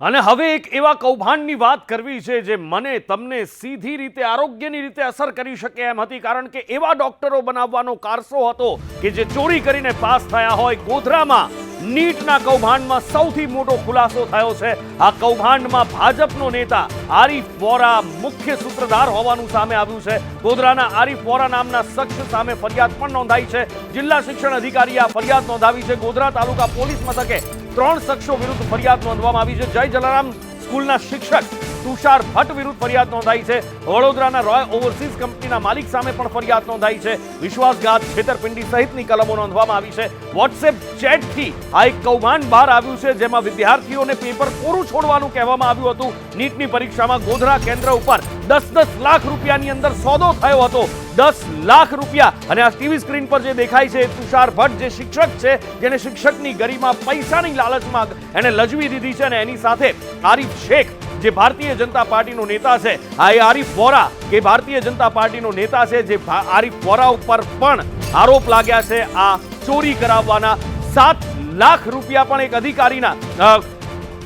અને હવે એક એવા કૌભાંડની વાત કરવી છે જે મને તમને સીધી રીતે આરોગ્યની રીતે અસર કરી શકે એમ હતી. કારણ કે એવા ડોક્ટરો બનાવવાનો કારસો હતો કે જે ચોરી કરીને પાસ થયા હોય. ગોધરામાં નીટના કૌભાંડમાં સૌથી મોટો ખુલાસો થયો છે. આ કૌભાંડમાં ભાજપનો નેતા આરીફ વોરા મુખ્ય સૂત્રધાર હોવાનું સામે આવ્યું છે. ગોધરાના આરીફ વોરા નામના શખ્સ સામે ફરિયાદ પણ નોંધાઈ છે. જિલ્લા શિક્ષણ અધિકારીએ આ ફરિયાદ નોંધાવી છે. ગોધરા તાલુકા પોલીસ મથકે ત્રણ શખ્સો વિરુદ્ધ ફરિયાદ નોંધવામાં આવી છે. જય જલારામ, સ્કૂલના શિક્ષક તુષાર ભટ્ટ વિરુદ્ધ ફરિયાદ નોંધાઈ છે. વડોદરાના રોય ઓવરસીઝ કંપનીના માલિક સામે પણ ફરિયાદ નોંધાઈ છે. વિશ્વાસઘાત છેતરપિંડી સહિતની કલમો નોંધવામાં આવી છે. વોટ્સએપ ચેટથી આ એક કૌભાંડ બહાર આવ્યું છે, જેમાં વિદ્યાર્થીઓને પેપર કોરું છોડવાનું કહેવામાં આવ્યું હતું. નીટની પરીક્ષામાં ગોધરા કેન્દ્ર ઉપર દસ દસ લાખ રૂપિયાની અંદર સોદો થયો હતો. દસ લાખ રૂપિયા. અને આ ટીવી સ્ક્રીન પર જે દેખાય છે તુષાર ભટ્ટ જે શિક્ષક છે જેને શિક્ષકની ગરીમાં પૈસાની લાલચમાં એને લજવી દીધી છે અને એની સાથે આરીફ શેખ જે ભારતીય જનતા પાર્ટીનો નેતા છે, આ એ આરીફ વોરા, કે ભારતીય જનતા પાર્ટીનો નેતા છે, જે આરીફ વોરા ઉપર પણ આરોપ લાગ્યા છે, આ ચોરી કરાવવાના સાત લાખ રૂપિયા પણ એક અધિકારીના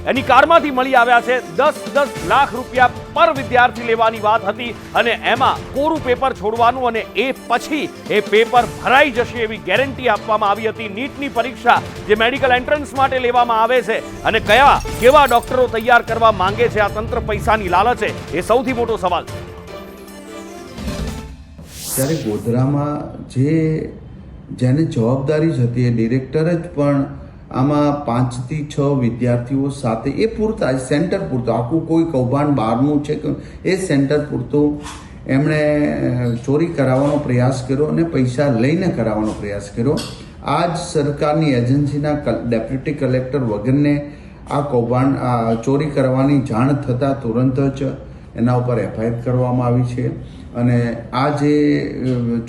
એની કારમાંથી મળી આવ્યા છે દસ દસ લાખ રૂપિયા પર વિદ્યાર્થી લેવાની વાત હતી અને એમાં કોરું પેપર છોડવાનું અને એ પછી એ પેપર ભરાઈ જશે એવી ગેરંટી આપવામાં આવી હતી. નીટની પરીક્ષા જે મેડિકલ એન્ટ્રન્સ માટે લેવામાં આવે છે અને કયા કેવા ડોક્ટરો તૈયાર કરવા માંગે છે આ તંત્ર પૈસાની લાલચે એ સૌથી મોટો સવાલ છે. ત્યારે ગોધરામાં જે જેને જવાબદારી જ હતી એ ડિરેક્ટર જ પણ આમાં પાંચથી છ વિદ્યાર્થીઓ સાથે એ પૂરતા સેન્ટર પૂરતું, આખું કોઈ કૌભાંડ બહારનું છે કે એ સેન્ટર પૂરતું. એમણે ચોરી કરાવવાનો પ્રયાસ કર્યો અને પૈસા લઈને કરાવવાનો પ્રયાસ કર્યો. આ જ સરકારની એજન્સીના ડેપ્યુટી કલેક્ટર વગરને આ કૌભાંડ, આ ચોરી કરવાની જાણ થતાં તુરંત જ એના ઉપર એફઆઈઆર કરવામાં આવી છે. અને આ જે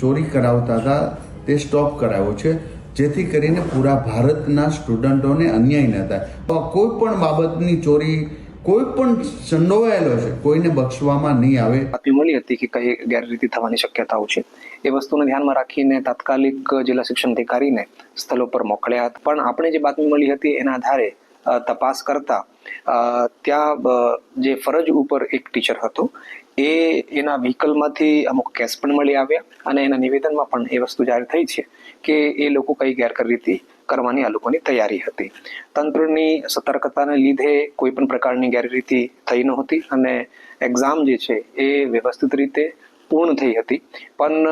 ચોરી કરાવતા હતા તે સ્ટોપ કરાવ્યો છે. જેથી કરીને પૂરા ભારતના સ્ટુડન્ટોને અન્યાય ન થાય. કોઈ પણ બાબતની ચોરી, કોઈ પણ સંડોવાયેલો છે, કોઈને બક્ષવામાં નહીં આવે. બાતમી મળી હતી કે કઈ ગેરરીતિ થવાની શક્યતાઓ છે. એ વસ્તુને ધ્યાનમાં રાખીને તાત્કાલિક જિલ્લા શિક્ષણ અધિકારીને સ્થળો પર મોકલ્યા હતા. પણ આપણે જે બાતમી મળી હતી એના આધારે તપાસ કરતા ત્યાં જે ફરજ ઉપર એક ટીચર હતો, એ એના વ્હીકલમાંથી અમુક કેસ પણ મળી આવ્યા અને એના નિવેદનમાં પણ એ વસ્તુ જાહેર થઈ છે કે એ લોકો કઈ ગેરરીતિ કરવાની આ લોકોની તૈયારી હતી. તંત્રની સતર્કતાને લીધે કોઈ પણ પ્રકારની ગેરરીતિ થઈ નહોતી અને એક્ઝામ જે છે એ વ્યવસ્થિત રીતે પૂર્ણ થઈ હતી. પણ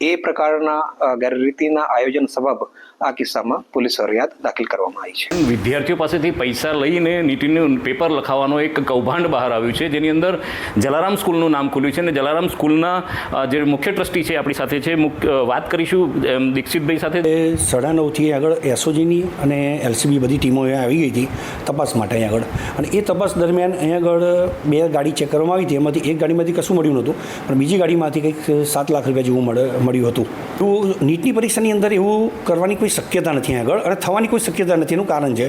એ પ્રકારના ગેરરીતિના આયોજન સબબ આ કિસ્સામાં પોલીસ ફરિયાદ દાખલ કરવામાં આવી છે. વિદ્યાર્થીઓ પાસેથી પૈસા લઈને નીતિનું પેપર લખાવવાનો એક કૌભાંડ બહાર આવ્યું છે. જેની અંદર જલારામ સ્કૂલનું નામ ખુલ્યું છે અને જલારામ સ્કૂલના જે મુખ્ય ટ્રસ્ટી છે આપણી સાથે છે મુખ્ય વાત કરીશું દીક્ષિતભાઈ સાથે. સાડા નવથી આગળ એસઓજીની અને એલસીબી બધી ટીમો આવી ગઈ હતી તપાસ માટે અહીંયા આગળ. અને એ તપાસ દરમિયાન અહીંયા આગળ બે ગાડી ચેક કરવામાં આવી હતી. એમાંથી એક ગાડીમાંથી કશું મળ્યું નહોતું. પણ બીજી ગાડીમાંથી કંઈક સાત લાખ રૂપિયા જેવું મળે મળ્યું હતું. તો નીટની પરીક્ષાની અંદર એવું કરવાની કોઈ શક્યતા નથી આગળ અને થવાની કોઈ શક્યતા નથી એનું કારણ છે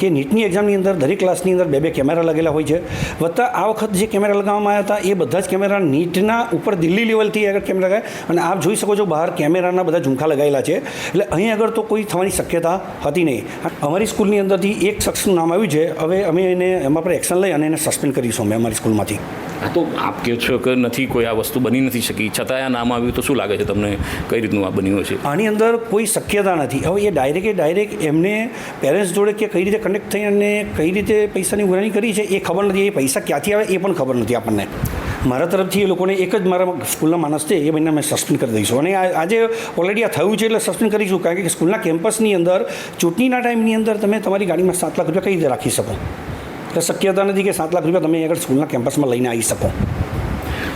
કે નીટની એક્ઝામની અંદર દરેક ક્લાસની અંદર બે બે કેમેરા લગેલા હોય છે. વત્તા આ વખત જે કેમેરા લગાવવામાં આવ્યા હતા એ બધા જ કેમેરા નીટના ઉપર દિલ્હી લેવલથી આગળ કેમેરા લગાવ્યા અને આપ જોઈ શકો છો બહાર કેમેરાના બધા ઝુમખા લગાવેલા છે. એટલે અહીં આગળ તો કોઈ થવાની શક્યતા હતી નહીં. અમારી સ્કૂલની અંદરથી એક શખ્સનું નામ આવ્યું છે. હવે અમે એને એમાં પર એક્શન લઈ અને એને સસ્પેન્ડ કરીશું અમે અમારી સ્કૂલમાંથી. આ તો આપ કહો છો કે નથી કોઈ આ વસ્તુ બની નથી શકી. છતાં આ નામ આવ્યું તો શું લાગે છે તમને? કઈ રીતનું આ બન્યું હશે? આની અંદર કોઈ શક્યતા નથી. હવે એ ડાયરેક્ટ ડાયરેક્ટ એમને પેરેન્ટ્સ જોડે કે કઈ રીતે કનેક્ટ થઈ અને કઈ રીતે પૈસાની ઉઘરાણી કરી છે એ ખબર નથી. એ પૈસા ક્યાંથી આવે એ પણ ખબર નથી આપણને. મારા તરફથી એ લોકોને એક જ મારા સ્કૂલના માણસ છે, એ મહિના અમે સસ્પેન્ડ કરી દઈશું. અને આજે ઓલરેડી આ થયું છે એટલે સસ્પેન્ડ કરીશું, કારણ કે સ્કૂલના કેમ્પસની અંદર, ચૂંટણીના ટાઈમની અંદર તમે તમારી ગાડીમાં સાત લાખ રૂપિયા કઈ રીતે રાખી શકો? એટલે શક્યતા નથી કે સાત લાખ રૂપિયા તમે આગળ સ્કૂલના કેમ્પસમાં લઈને આવી શકો.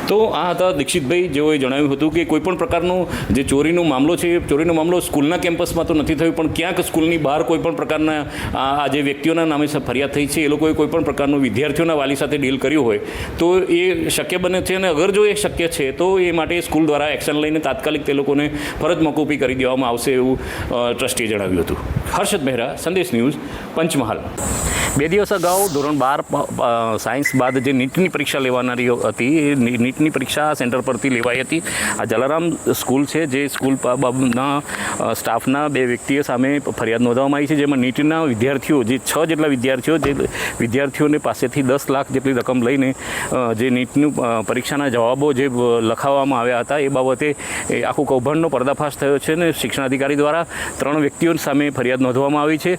તો આ હતા દીક્ષિતભાઈ, જેઓએ જણાવ્યું હતું કે કોઈપણ પ્રકારનો જે ચોરીનો મામલો છે, ચોરીનો મામલો સ્કૂલના કેમ્પસમાં તો નથી થયો, પણ ક્યાંક સ્કૂલની બહાર કોઈ પણ પ્રકારના આ જે વ્યક્તિઓના નામે ફરિયાદ થઈ છે, એ લોકોએ કોઈપણ પ્રકારનું વિદ્યાર્થીઓના વાલી સાથે ડીલ કર્યું હોય, તો એ શક્ય બને છે અને અગર જો એ શક્ય છે, તો એ માટે સ્કૂલ દ્વારા એક્શન લઈને તાત્કાલિક તે લોકોને ફરજ મોકૂફી કરી દેવામાં આવશે એવું ટ્રસ્ટીએ જણાવ્યું હતું. હર્ષદ મહેરા સંદેશ ન્યૂઝ, પંચમહાલ. બે દિવસ અગાઉ ધોરણ બાર સાયન્સ બાદ જે નીટની પરીક્ષા લેવાનારી હતી, એ નીટની પરીક્ષા સેન્ટર પરથી લેવાઈ હતી. આ જલારામ સ્કૂલ છે, જે સ્કૂલ બાબના સ્ટાફના બે વ્યક્તિઓ સામે ફરિયાદ નોંધવામાં આવી છે, જેમાં નીટના વિદ્યાર્થીઓ, જે છ જેટલા વિદ્યાર્થીઓ, જે વિદ્યાર્થીઓને પાસેથી દસ લાખ જેટલી રકમ લઈને જે નીટનું પરીક્ષાના જવાબો જે લખાવવામાં આવ્યા હતા, એ બાબતે આખું કૌભાંડનો પર્દાફાશ થયો છે અને શિક્ષણાધિકારી દ્વારા ત્રણ વ્યક્તિઓ સામે ફરિયાદ નોંધવામાં આવી છે.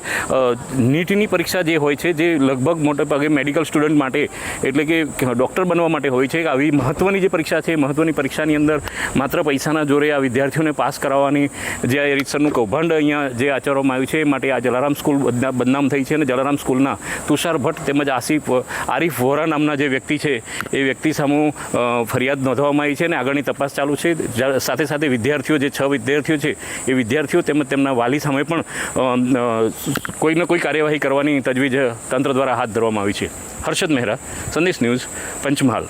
નીટની પરીક્ષા જે હોય છે, જે લગભગ મોટે ભાગે મેડિકલ સ્ટુડન્ટ માટે, એટલે કે ડૉક્ટર બનવા માટે હોય છે આવી મહત્ત્વની જે પરીક્ષા છે મહત્ત્વની પરીક્ષાની અંદર માત્ર પૈસાના જોરે આ વિદ્યાર્થીઓને પાસ કરાવવાની જે આ રીતસરનું કૌભાંડ અહીંયા જે આચરવામાં આવ્યું છે, એ માટે આ જલારામ સ્કૂલ બદનામ થઈ છે અને જલારામ સ્કૂલના તુષાર ભટ્ટ તેમજ આસિફ, આરિફ વોરા નામના જે વ્યક્તિ છે, એ વ્યક્તિ સામે ફરિયાદ નોંધવામાં આવી છે અને આગળની તપાસ ચાલુ છે. સાથે સાથે વિદ્યાર્થીઓ, જે છ વિદ્યાર્થીઓ છે, એ વિદ્યાર્થીઓ તેમજ તેમના વાલી સામે પણ કોઈને કોઈ કાર્યવાહી કરવાની તજવીજ તંત્ર દ્વારા હાથ ધરવામાં આવી છે. હર્ષદ મહેરા, સંદેશ ન્યૂઝ, પંચમહાલ.